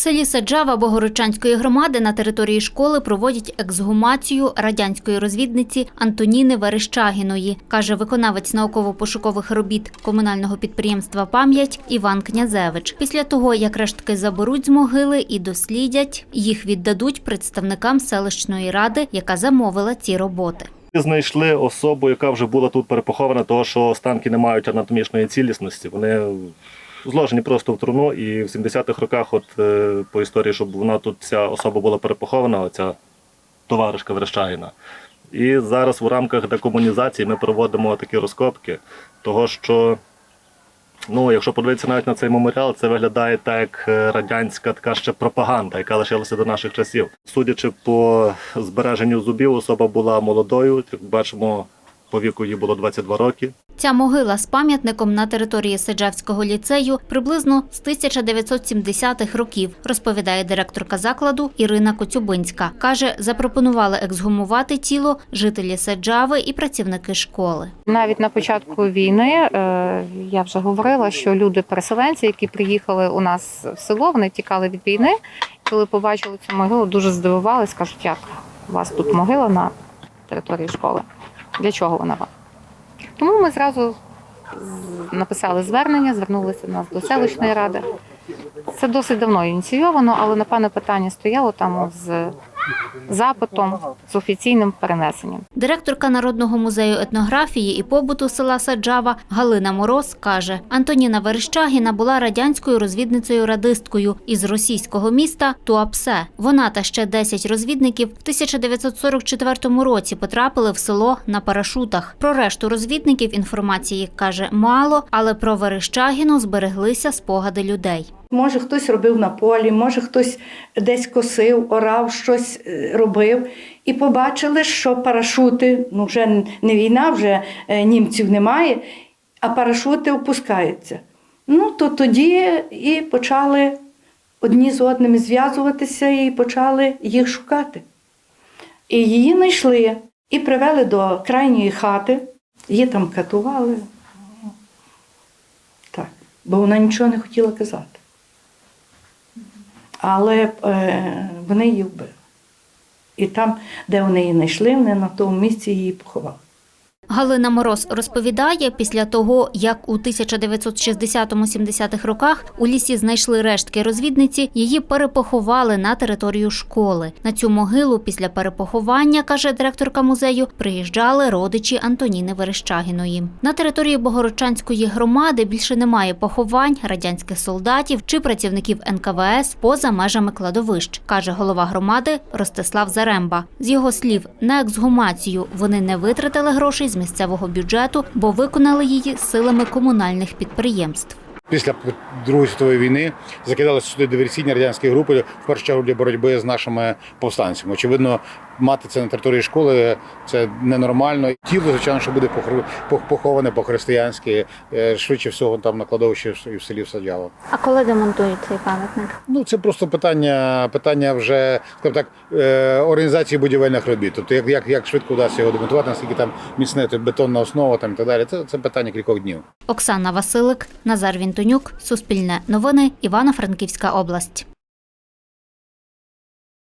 селі Саджава Богородчанської громади на території школи проводять ексгумацію радянської розвідниці Антоніни Верещагіної, каже виконавець науково-пошукових робіт комунального підприємства Пам'ять Іван Князевич. Після того, як рештки заберуть з могили і дослідять, їх віддадуть представникам селищної ради, яка замовила ці роботи. Знайшли особу, яка вже була тут перепохована, того що останки не мають анатомічної цілісності. Вони зложені просто в труну, і в 70-х роках, от е, по історії, щоб вона тут ця особа була перепохована, оця товаришка Верещагіна. І зараз в рамках декомунізації ми проводимо такі розкопки, того що. Ну, якщо подивитися навіть на цей меморіал, це виглядає так як е, радянська така ще пропаганда, яка лишилася до наших часів. Судячи по збереженню зубів, особа була молодою. Як бачимо, по віку їй було 22 роки. Ця могила з пам'ятником на території Сиджевського ліцею приблизно з 1970-х років, розповідає директорка закладу Ірина Коцюбинська. Каже, запропонували ексгумувати тіло жителі Саджави і працівники школи. Навіть на початку війни е, я вже говорила, що люди-переселенці, які приїхали у нас в село, вони тікали від війни. Коли побачили цю могилу, дуже здивувалися, кажуть, як у вас тут могила на території школи? Для чого вона вам? Тому ми зразу написали звернення, звернулися до нас до селищної ради. Це досить давно ініційовано, але на пане питання стояло там з запитом, з офіційним перенесенням. Директорка Народного музею етнографії і побуту села Саджава Галина Мороз каже, Антоніна Верещагіна була радянською розвідницею-радисткою із російського міста Туапсе. Вона та ще 10 розвідників в 1944 році потрапили в село на парашутах. Про решту розвідників інформації каже мало, але про Верещагіну збереглися спогади людей. Може, хтось робив на полі, може, хтось десь косив, орав, щось е, робив. І побачили, що парашути, ну вже не війна, вже е, німців немає, а парашути опускаються. Ну, то тоді і почали одні з одними зв'язуватися і почали їх шукати. І її знайшли і привели до крайньої хати, її там катували. Так, бо вона нічого не хотіла казати. Але е, вони її вбили. І там, де вони її знайшли, вони на тому місці її поховали. Галина Мороз розповідає, після того, як у 1960-70-х роках у лісі знайшли рештки розвідниці, її перепоховали на територію школи. На цю могилу після перепоховання, каже директорка музею, приїжджали родичі Антоніни Верещагіної. На території Богородчанської громади більше немає поховань радянських солдатів чи працівників НКВС поза межами кладовищ, каже голова громади Ростислав Заремба. З його слів, на ексгумацію вони не витратили грошей з місцевого бюджету, бо виконали її силами комунальних підприємств. Після Другої світової війни закидалися сюди диверсійні радянські групи в першу чергу для боротьби з нашими повстанцями. Очевидно, мати це на території школи це ненормально. Тіло, звичайно, що буде поховане по-християнськи, е, швидше всього там на кладовищі і в селі Саджава. А коли демонтують цей пам'ятник? Ну це просто питання, питання вже скажімо так е, організації будівельних робіт. Тобто, як, як, як швидко вдасться його демонтувати, наскільки там міцне бетонна основа там і так далі. Це, це питання кількох днів. Оксана Василик, Назар Вінтонюк, Суспільне новини, Івано-Франківська область.